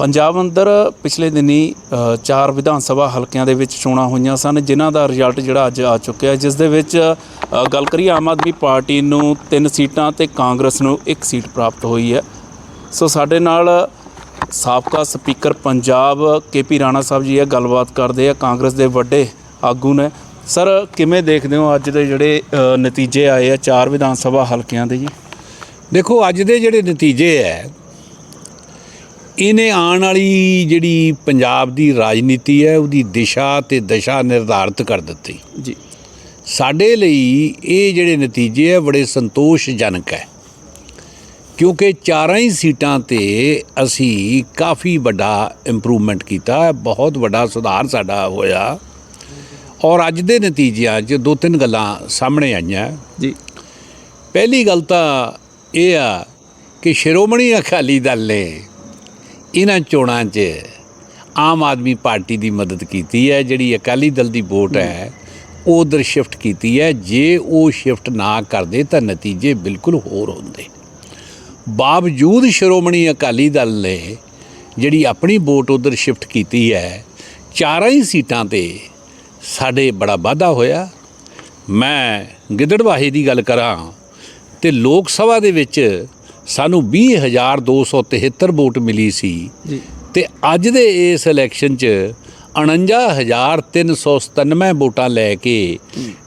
ਪੰਜਾਬ ਅੰਦਰ ਪਿਛਲੇ ਦਿਨੀ ਚਾਰ ਵਿਧਾਨ ਸਭਾ ਹਲਕਿਆਂ ਦੇ ਵਿੱਚ ਚੋਣਾਂ ਹੋਈਆਂ ਸਨ, ਜਿਨ੍ਹਾਂ ਦਾ ਰਿਜ਼ਲਟ ਜਿਹੜਾ ਅੱਜ ਆ ਚੁੱਕਿਆ ਜਿਸ ਦੇ ਵਿੱਚ ਗੱਲ ਕਰੀਏ ਆਮ ਆਦਮੀ ਪਾਰਟੀ ਨੂੰ ਤਿੰਨ ਸੀਟਾਂ ਤੇ ਕਾਂਗਰਸ ਨੂੰ ਇੱਕ ਸੀਟ ਪ੍ਰਾਪਤ ਹੋਈ ਹੈ। ਸੋ ਸਾਡੇ ਨਾਲ ਸਾਬਕਾ speaker Punjab K P Rana Sahib ji ਇਹ ਗੱਲਬਾਤ ਕਰਦੇ ਆ, ਕਾਂਗਰਸ ਦੇ ਵੱਡੇ ਆਗੂ ਨੇ। ਸਰ, ਕਿਵੇਂ ਦੇਖਦੇ ਹੋ ਅੱਜ ਦੇ ਜਿਹੜੇ ਨਤੀਜੇ ਆਏ ਆ ਚਾਰ ਵਿਧਾਨ ਸਭਾ ਹਲਕਿਆਂ ਦੇ ਜੀ? ਦੇਖੋ, ਅੱਜ ਦੇ ਜਿਹੜੇ ਨਤੀਜੇ ਹੈ ਇਹਨੇ ਆਉਣ ਵਾਲੀ ਜਿਹੜੀ ਪੰਜਾਬ ਦੀ ਰਾਜਨੀਤੀ ਹੈ ਉਹਦੀ ਦਿਸ਼ਾ ਤੇ ਦਸ਼ਾ ਨਿਰਧਾਰਿਤ ਕਰ ਦਿੱਤੀ। ਜੀ। ਸਾਡੇ ਲਈ ਇਹ ਜਿਹੜੇ ਨਤੀਜੇ ਹੈ ਬੜੇ ਸੰਤੋਸ਼ਜਨਕ ਹੈ। ਕਿਉਂਕਿ ਚਾਰਾਂ ਹੀ ਸੀਟਾਂ ਤੇ ਅਸੀਂ ਕਾਫੀ ਵੱਡਾ ਇੰਪਰੂਵਮੈਂਟ ਕੀਤਾ ਬਹੁਤ ਵੱਡਾ ਸੁਧਾਰ ਸਾਡਾ ਹੋਇਆ। ਔਰ ਅੱਜ ਦੇ ਨਤੀਜਿਆਂ 'ਚ ਦੋ ਤਿੰਨ ਗੱਲਾਂ ਸਾਹਮਣੇ ਆਈਆਂ। ਜੀ। ਪਹਿਲੀ ਗੱਲ ਤਾਂ ਇਹ ਆ ਕਿ ਸ਼੍ਰੋਮਣੀ ਅਕਾਲੀ ਦਲ ਨੇ ਇਹਨਾਂ ਚੋਣਾਂ 'ਚ ਆਮ ਆਦਮੀ ਪਾਰਟੀ ਦੀ ਮਦਦ ਕੀਤੀ ਹੈ, ਜਿਹੜੀ ਅਕਾਲੀ ਦਲ ਦੀ ਵੋਟ ਹੈ ਉਹ ਉਧਰ ਸ਼ਿਫਟ ਕੀਤੀ ਹੈ। ਜੇ ਉਹ ਸ਼ਿਫਟ ਨਾ ਕਰਦੇ ਤਾਂ ਨਤੀਜੇ ਬਿਲਕੁਲ ਹੋਰ ਹੁੰਦੇ। ਬਾਵਜੂਦ ਸ਼੍ਰੋਮਣੀ ਅਕਾਲੀ ਦਲ ਨੇ ਜਿਹੜੀ ਆਪਣੀ ਵੋਟ ਉਧਰ ਸ਼ਿਫਟ ਕੀਤੀ ਹੈ, ਚਾਰਾਂ ਹੀ ਸੀਟਾਂ ਤੇ ਸਾਡੇ ਬੜਾ ਵਾਧਾ ਹੋਇਆ। ਮੈਂ ਗਿੱਦੜਵਾਹੇ ਦੀ ਗੱਲ ਕਰਾਂ ਤੇ ਲੋਕ ਸਭਾ ਦੇ ਵਿੱਚ ਸਾਨੂੰ 20273 ਵੋਟ ਮਿਲੀ ਸੀ ਜੀ। ਤੇ ਅੱਜ ਦੇ ਇਸ ਇਲੈਕਸ਼ਨ 'ਚ 49397 ਵੋਟਾਂ ਲੈ ਕੇ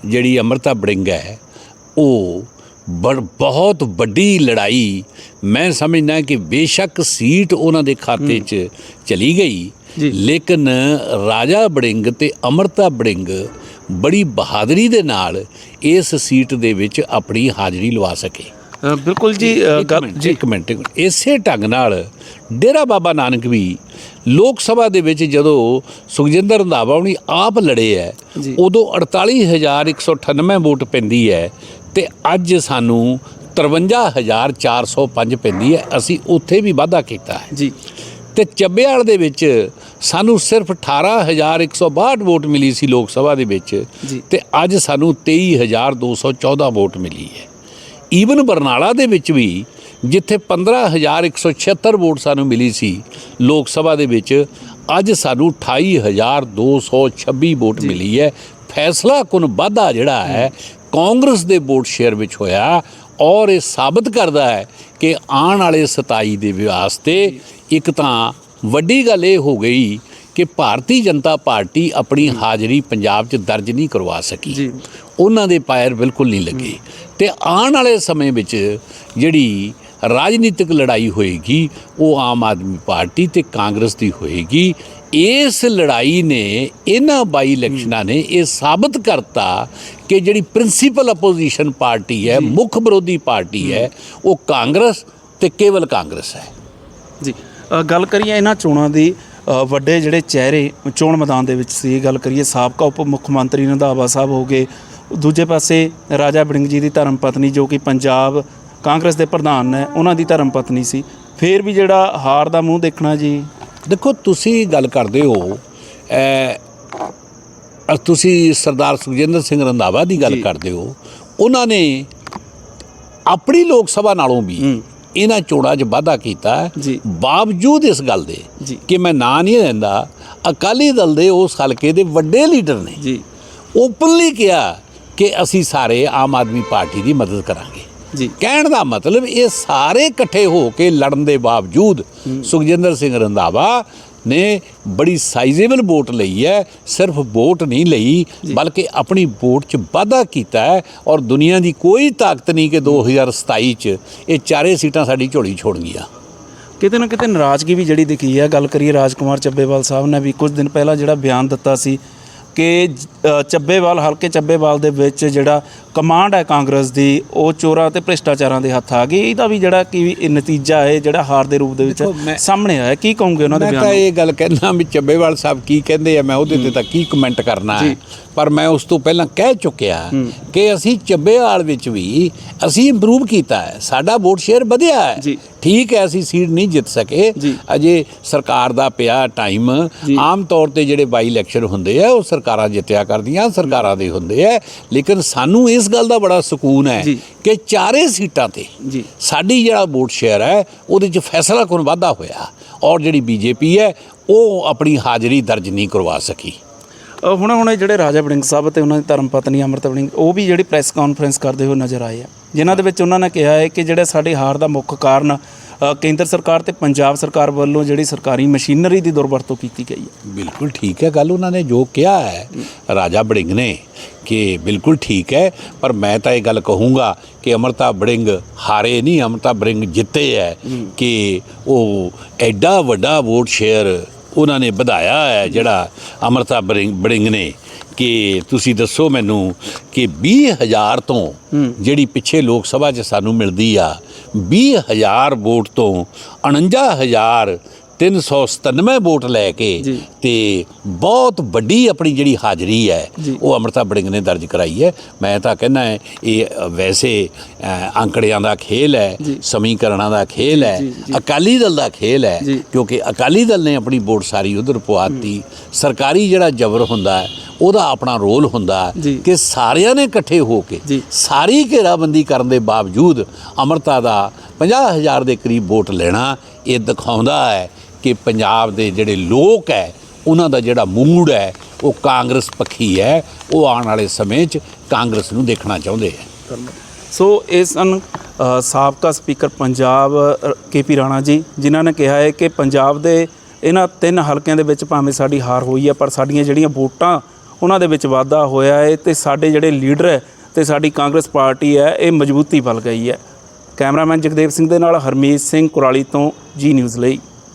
ਜਿਹੜੀ ਅਮਰਤਾ ਬੜਿੰਗ ਹੈ ਉਹ ਬੜ ਬਹੁਤ ਵੱਡੀ ਲੜਾਈ ਮੈਂ ਸਮਝਦਾ ਕਿ ਬੇਸ਼ੱਕ ਸੀਟ ਉਹਨਾਂ ਦੇ ਖਾਤੇ 'ਚ ਚਲੀ ਗਈ। ਲੇਕਿਨ ਰਾਜਾ ਬੜਿੰਗ ਤੇ ਅਮਰਤਾ ਬੜਿੰਗ ਬੜੀ ਬਹਾਦਰੀ ਦੇ ਨਾਲ ਇਸ ਸੀਟ ਦੇ ਵਿੱਚ ਆਪਣੀ ਹਾਜ਼ਰੀ ਲਵਾ ਸਕੇ। ਬਿਲਕੁਲ ਜੀ ਅ, ਇੱਕ ਮਿੰਟ। ਇਸੇ ਢੰਗ ਨਾਲ ਡੇਰਾ ਬਾਬਾ ਨਾਨਕ ਵੀ ਲੋਕ ਸਭਾ ਦੇ ਵਿੱਚ ਜਦੋਂ ਸੁਖਜਿੰਦਰ ਰੰਧਾਵਾ ਹੁਣੀ ਆਪ ਲੜੇ ਹੈ ਜੀ। ਉਦੋਂ 48198 ਵੋਟ ਪੈਂਦੀ ਹੈ ਤੇ ਅੱਜ ਸਾਨੂੰ 53405 ਪੈਂਦੀ ਹੈ ਅਸੀਂ ਉੱਥੇ ਵੀ ਵਾਧਾ ਕੀਤਾ ਹੈ ਜੀ ਤੇ ਚੱਬੇਵਾਲ ਦੇ ਵਿੱਚ ਸਾਨੂੰ ਸਿਰਫ 18162 ਵੋਟ ਮਿਲੀ ਸੀ ਲੋਕ ਸਭਾ ਦੇ ਵਿੱਚ ਜੀ। ਤੇ ਅੱਜ ਸਾਨੂੰ 23214 ਵੋਟ ਮਿਲੀ ਹੈ ਈਵਨ ਬਰਨਾਲਾ ਦੇ ਵਿੱਚ ਵੀ ਜਿੱਥੇ 15176 ਵੋਟ ਸਾਨੂੰ ਮਿਲੀ ਸੀ ਲੋਕ ਸਭਾ ਦੇ ਵਿੱਚ ਅੱਜ ਸਾਨੂੰ 28226 ਵੋਟ ਮਿਲੀ ਹੈ। ਫੈਸਲਾ ਕੁਨ ਵਾਧਾ ਜਿਹੜਾ ਹੈ ਕਾਂਗਰਸ ਦੇ ਵੋਟ ਸ਼ੇਅਰ ਵਿੱਚ ਹੋਇਆ ਔਰ ਇਹ ਸਾਬਤ ਕਰਦਾ ਹੈ ਕਿ ਆਉਣ ਵਾਲੇ 27 ਦੇ ਵਾਸਤੇ ਇੱਕ ਤਾਂ ਵੱਡੀ ਗੱਲ ਇਹ ਹੋ ਗਈ ਕਿ ਭਾਰਤੀ ਜਨਤਾ ਪਾਰਟੀ ਆਪਣੀ ਹਾਜ਼ਰੀ ਪੰਜਾਬ 'ਚ ਦਰਜ ਨਹੀਂ ਕਰਵਾ ਸਕੀ। ਜੀ। ਉਹਨਾਂ ਦੇ ਪੈਰ ਬਿਲਕੁਲ ਨਹੀਂ ਲੱਗੇ। ਤੇ ਆਉਣ ਵਾਲੇ ਸਮੇਂ ਵਿੱਚ ਜਿਹੜੀ ਰਾਜਨੀਤਿਕ ਲੜਾਈ ਹੋਏਗੀ ਉਹ ਆਮ ਆਦਮੀ ਪਾਰਟੀ ਤੇ ਕਾਂਗਰਸ ਦੀ ਹੋਏਗੀ। ਇਸ ਲੜਾਈ ਨੇ ਇਹਨਾਂ ਬਾਈ ਇਲੈਕਸ਼ਨਾਂ ਨੇ ਇਹ ਸਾਬਤ ਕਰਤਾ ਕਿ ਜਿਹੜੀ ਪ੍ਰਿੰਸੀਪਲ ਅਪੋਜੀਸ਼ਨ ਪਾਰਟੀ ਹੈ ਮੁੱਖ ਵਿਰੋਧੀ ਪਾਰਟੀ ਹੈ ਉਹ ਕਾਂਗਰਸ ਤੇ ਕੇਵਲ ਕਾਂਗਰਸ ਹੈ। ਜੀ। ਗੱਲ ਕਰੀਏ ਇਹਨਾਂ ਚੋਣਾਂ ਦੀ ਵੱਡੇ ਜਿਹੜੇ ਚਿਹਰੇ ਚੋਣ ਮੈਦਾਨ ਦੇ ਵਿੱਚ ਸੀ ਗੱਲ ਕਰੀਏ ਸਾਬਕਾ ਉਪ ਮੁੱਖ ਮੰਤਰੀ ਰੰਧਾਵਾ ਸਾਹਿਬ ਹੋ ਗਏ ਦੂਜੇ ਪਾਸੇ ਰਾਜਾ ਵੜਿੰਗ ਜੀ ਦੀ ਧਰਮ ਪਤਨੀ ਜੋ ਕਿ ਪੰਜਾਬ ਕਾਂਗਰਸ ਦੇ ਪ੍ਰਧਾਨ ਨੇ ਉਹਨਾਂ ਦੀ ਧਰਮ ਪਤਨੀ ਸੀ ਫੇਰ ਵੀ ਜਿਹੜਾ ਹਾਰ ਦਾ ਮੂੰਹ ਦੇਖਣਾ ਜੀ ਦੇਖੋ ਤੁਸੀਂ ਗੱਲ ਕਰਦੇ ਹੋ ਤੁਸੀਂ ਸਰਦਾਰ ਸੁਖਜਿੰਦਰ ਸਿੰਘ ਰੰਧਾਵਾ ਦੀ ਗੱਲ। ਕਰਦੇ ਹੋ ਉਹਨਾਂ ਨੇ ਆਪਣੀ ਲੋਕ ਸਭਾ ਨਾਲੋਂ ਵੀ। ਇਹਨਾਂ ਚੋਣਾਂ 'ਚ ਵਾਧਾ ਕੀਤਾ। ਬਾਵਜੂਦ ਇਸ ਗੱਲ ਦੇ। ਕਿ ਮੈਂ ਨਾਂ ਨਹੀਂ ਲੈਂਦਾ ਅਕਾਲੀ ਦਲ ਦੇ ਉਸ ਹਲਕੇ ਦੇ ਵੱਡੇ ਲੀਡਰ ਨੇ ਜੀ ਓਪਨਲੀ ਕਿਹਾ ਕਿ ਅਸੀਂ ਸਾਰੇ ਆਮ ਆਦਮੀ ਪਾਰਟੀ ਦੀ ਮਦਦ ਕਰਾਂਗੇ ਜੀ। ਕਹਿਣ ਦਾ ਮਤਲਬ ਇਹ ਸਾਰੇ ਇਕੱਠੇ ਹੋ ਕੇ ਲੜਨ ਦੇ ਬਾਵਜੂਦ ਸੁਖਜਿੰਦਰ ਸਿੰਘ ਰੰਧਾਵਾ ਨੇ ਬੜੀ ਸਾਈਜ਼ੇਬਲ ਵੋਟ ਲਈ ਹੈ। ਸਿਰਫ ਵੋਟ ਨਹੀਂ ਲਈ ਬਲਕਿ ਆਪਣੀ ਵੋਟ 'ਚ ਵਾਧਾ ਕੀਤਾ ਹੈ ਔਰ ਦੁਨੀਆ ਦੀ ਕੋਈ ਤਾਕਤ ਨਹੀਂ ਕਿ 2027 'ਚ ਇਹ ਚਾਰੇ ਸੀਟਾਂ ਸਾਡੀ ਝੋਲੀ ਛੋੜ ਗਈਆਂ। ਕਿਤੇ ਨਾ ਕਿਤੇ ਨਾਰਾਜ਼ਗੀ ਵੀ ਜਿਹੜੀ ਦਿਖੀ ਹੈ ਗੱਲ ਕਰੀਏ ਰਾਜਕੁਮਾਰ ਚੱਬੇਵਾਲ ਸਾਹਿਬ ਨੇ ਵੀ ਕੁਝ ਦਿਨ ਪਹਿਲਾਂ ਜਿਹੜਾ ਬਿਆਨ ਦਿੱਤਾ ਸੀ ਕਿ ਚੱਬੇਵਾਲ ਹਲਕੇ ਚੱਬੇਵਾਲ ਦੇ ਵਿੱਚ ਜਿਹੜਾ ਕਮਾਂਡ ਹੈ ਕਾਂਗਰਸ ਦੀ ਉਹ ਚੋਰਾਂ ਤੇ ਭ੍ਰਿਸ਼ਟਾਚਾਰਾਂ ਦੇ ਹੱਥ ਆ ਗਈ ਇਹਦਾ ਵੀ ਜਿਹੜਾ ਕੀ ਇਹ ਨਤੀਜਾ ਹੈ ਜਿਹੜਾ ਹਾਰ ਦੇ ਰੂਪ ਦੇ ਵਿੱਚ ਮੈਂ- ਸਾਹਮਣੇ ਆਇਆ ਕੀ ਕਹੋਗੇ ਉਹਨਾਂ ਦੇ ਮੈਂ ਬਿਆਨ ਤਾਂ ਨੂੰ? ਇਹ ਗੱਲ ਕਹਿਣਾ ਵੀ ਚੱਬੇਵਾਲ ਸਾਹਿਬ ਕੀ ਕਹਿੰਦੇ ਆ ਮੈਂ ਉਹਦੇ ਤੇ ਤਾਂ ਕੀ ਕਮੈਂਟ ਕਰਨਾ ਹੈ। ਪਰ ਮੈਂ ਉਸ ਤੋਂ ਪਹਿਲਾਂ ਕਹਿ ਚੁੱਕਿਆ ਕਿ ਅਸੀਂ ਚੱਬੇਵਾਲ ਵਿੱਚ ਵੀ ਅਸੀਂ ਇੰਪਰੂਵ ਕੀਤਾ ਹੈ ਸਾਡਾ ਵੋਟ ਸ਼ੇਅਰ ਵਧਿਆ ਹੈ। ਠੀਕ ਹੈ ਅਸੀਂ ਸੀਟ ਨਹੀਂ ਜਿੱਤ ਸਕੇ। ਅਜੇ ਸਰਕਾਰ ਦਾ ਪਿਆ ਟਾਈਮ। ਆਮ ਤੌਰ ਤੇ ਜਿਹੜੇ ਬਾਈ ਇਲੈਕਸ਼ਨ ਹੁੰਦੇ ਆ ਉਹ ਸਰਕਾਰਾਂ ਜਿੱਤਿਆ ਕਰਦੀਆਂ ਸਰਕਾਰਾਂ ਦੇ ਹੁੰਦੇ ਆ ਲੇਕਿਨ ਸਾਨੂੰ ਇਸ ਗੱਲ ਦਾ ਬੜਾ ਸਕੂਨ ਹੈ। ਕਿ ਚਾਰੇ ਸੀਟਾਂ ਤੇ। ਸਾਡੀ ਜਿਹੜਾ ਵੋਟ ਸ਼ੇਅਰ ਹੈ ਉਹਦੇ 'ਚ ਫੈਸਲਾ ਕੁਨ ਵਾਧਾ ਹੋਇਆ ਔਰ ਜਿਹੜੀ ਬੀਜੇਪੀ ਹੈ ਉਹ ਆਪਣੀ ਹਾਜ਼ਰੀ ਦਰਜ ਨਹੀਂ ਕਰਵਾ ਸਕੀ ਹੁਣ ਹੁਣ ਜਿਹੜੇ ਰਾਜਾ ਵੜਿੰਗ ਸਾਹਿਬ ਤੇ ਉਹਨਾਂ ਦੀ ਧਰਮ ਪਤਨੀ ਅੰਮ੍ਰਿਤਾ ਵੜਿੰਗ ਉਹ ਵੀ ਜਿਹੜੀ ਪ੍ਰੈਸ ਕਾਨਫਰੰਸ ਕਰਦੇ ਹੋਏ ਨਜ਼ਰ ਆਏ ਆ ਜਿਨ੍ਹਾਂ ਦੇ ਵਿੱਚ ਉਹਨਾਂ ਨੇ ਕਿਹਾ ਹੈ ਕਿ ਜਿਹੜੇ ਸਾਡੇ ਹਾਰ ਦਾ ਮੁੱਖ ਕਾਰਨ ਕੇਂਦਰ ਸਰਕਾਰ ਤੇ ਪੰਜਾਬ ਸਰਕਾਰ ਵੱਲੋਂ ਜਿਹੜੀ ਸਰਕਾਰੀ ਮਸ਼ੀਨਰੀ ਦੀ ਦੁਰਵਰਤੋਂ ਕੀਤੀ ਗਈ ਹੈ। ਬਿਲਕੁਲ ਠੀਕ ਹੈ, ਗੱਲ ਉਹਨਾਂ ਨੇ ਜੋ ਕਿਹਾ ਹੈ, ਰਾਜਾ ਬੜਿੰਗ ਨੇ ਕਿ ਬਿਲਕੁਲ ਠੀਕ ਹੈ, ਪਰ ਮੈਂ ਤਾਂ ਇਹ ਗੱਲ ਕਹੂੰਗਾ ਕਿ ਅਮਰਤਾ ਬੜਿੰਗ ਹਾਰੇ ਨਹੀਂ, ਅਮਰਤਾ ਬੜਿੰਗ ਜਿੱਤੇ ਹੈ ਕਿ ਉਹ ਐਡਾ ਵੱਡਾ ਵੋਟ ਸ਼ੇਅਰ ਉਹਨਾਂ ਨੇ ਵਧਾਇਆ ਹੈ, ਜਿਹੜਾ ਅਮਰਤਾ ਬੜਿੰਗ ਬੜਿੰਗ ਨੇ। ਕਿ ਤੁਸੀਂ ਦੱਸੋ ਮੈਨੂੰ ਕਿ 20000 ਤੋਂ ਜਿਹੜੀ ਪਿੱਛੇ ਲੋਕ ਸਭਾ 'ਚ ਸਾਨੂੰ ਮਿਲਦੀ ਆ 20000 ਵੋਟ ਤੋਂ 49000 397 ਵੋਟ ਲੈ ਕੇ। ਤੇ ਬਹੁਤ ਵੱਡੀ ਆਪਣੀ ਜਿਹੜੀ ਹਾਜ਼ਰੀ ਹੈ। ਉਹ ਅਮਰਤਾ ਬੜਿੰਗ ਨੇ ਦਰਜ ਕਰਾਈ ਹੈ ਮੈਂ ਤਾਂ ਕਹਿੰਦਾ ਹੈ ਇਹ ਵੈਸੇ ਅੰਕੜਿਆਂ ਦਾ ਖੇਲ ਹੈ ਜੀ। ਸਮੀਕਰਨਾਂ ਦਾ ਖੇਲ ਹੈ। ਅਕਾਲੀ ਦਲ ਦਾ ਖੇਲ ਹੈ। ਕਿਉਂਕਿ ਅਕਾਲੀ ਦਲ ਨੇ ਆਪਣੀ ਵੋਟ ਸਾਰੀ ਉਧਰ ਪਵਾਤੀ ਸਰਕਾਰੀ ਜਿਹੜਾ ਜ਼ਬਰ ਹੁੰਦਾ ਹੈ ਉਹਦਾ ਆਪਣਾ ਰੋਲ ਹੁੰਦਾ। ਕਿ ਸਾਰਿਆਂ ਨੇ ਇਕੱਠੇ ਹੋ ਕੇ। ਸਾਰੀ ਘੇਰਾਬੰਦੀ ਕਰਨ ਦੇ ਬਾਵਜੂਦ ਅਮਰਤਾ ਦਾ 50000 ਦੇ ਕਰੀਬ ਵੋਟ ਲੈਣਾ ਇਹ ਦਿਖਾਉਂਦਾ ਹੈ ਕਿ ਪੰਜਾਬ ਦੇ ਜਿਹੜੇ ਲੋਕ ਹੈ ਉਹਨਾਂ ਦਾ ਜਿਹੜਾ ਮੂਡ ਹੈ ਉਹ ਕਾਂਗਰਸ ਪੱਖੀ ਹੈ ਉਹ ਆਉਣ ਵਾਲੇ ਸਮੇਂ 'ਚ ਕਾਂਗਰਸ ਨੂੰ ਦੇਖਣਾ ਚਾਹੁੰਦੇ ਹੈ ਸੋ ਇਹ ਸਨ ਅ, ਸਾਬਕਾ ਸਪੀਕਰ ਪੰਜਾਬ ਕੇਪੀ ਰਾਣਾ ਜੀ ਜਿਨ੍ਹਾਂ ਨੇ ਕਿਹਾ ਹੈ ਕਿ ਪੰਜਾਬ ਦੇ ਇਹਨਾਂ ਤਿੰਨ ਹਲਕਿਆਂ ਦੇ ਵਿੱਚ ਭਾਵੇਂ ਸਾਡੀ ਹਾਰ ਹੋਈ ਹੈ ਪਰ ਸਾਡੀਆਂ ਜਿਹੜੀਆਂ ਵੋਟਾਂ ਉਹਨਾਂ ਦੇ ਵਿੱਚ ਵਾਧਾ ਹੋਇਆ ਹੈ ਤੇ ਸਾਡੇ ਜਿਹੜੇ ਲੀਡਰ ਹੈ ਤੇ ਸਾਡੀ ਕਾਂਗਰਸ ਪਾਰਟੀ ਹੈ, ਇਹ ਮਜ਼ਬੂਤੀ ਫਲ ਗਈ ਹੈ। ਕੈਮਰਾਮੈਨ ਜਗਦੇਵ ਸਿੰਘ ਦੇ ਨਾਲ ਹਰਮੀਤ ਸਿੰਘ ਕੁਰਾਲੀ ਤੋਂ ਜੀ ਨਿਊਜ਼ ਲਈ।